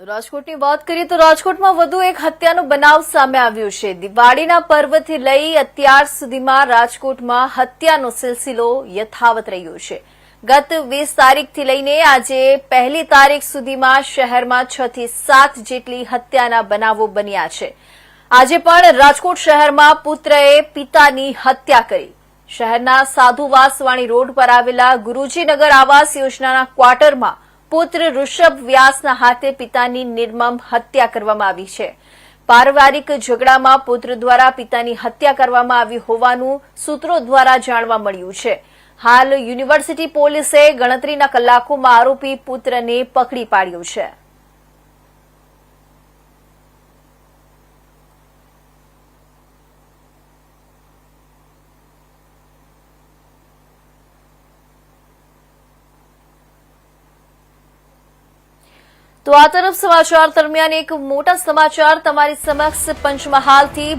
રાજકોટની વાત કરીએ તો રાજકોટમાં વધુ એક હત્યાનો બનાવ સામે આવ્યો છે. દિવાળીના પર્વથી લઈ અત્યાર સુધીમાં રાજકોટમાં હત્યાનો સિલસિલો યથાવત રહ્યો છે. ગત વીસ તારીખથી લઈને આજે પહેલી તારીખ સુધીમાં શહેરમાં છ થી સાત જેટલી હત્યાના બનાવો બન્યા છે. આજે પણ રાજકોટ શહેરમાં પુત્રએ પિતાની હત્યા કરી. શહેરના સાધુ વાસવાણી રોડ પર આવેલા ગુરુજીનગર આવાસ યોજનાના ક્વાર્ટરમાં પુત્ર ઋષભ વ્યાસના હાથે પિતાની નિર્મમ હત્યા કરવામાં આવી છે. પારિવારિક ઝઘડામાં પુત્ર દ્વારા પિતાની હત્યા કરવામાં આવી હોવાનું સૂત્રો દ્વારા જાણવા મળ્યું છે. હાલ યુનિવર્સિટી પોલીસે ગણતરીના કલાકોમાં આરોપી પુત્રને પકડી પાડ્યો છે. તો આ તરફ સમાચાર દરમિયાન એક મોટા સમાચાર તમારી સમક્ષ પંચમહાલથી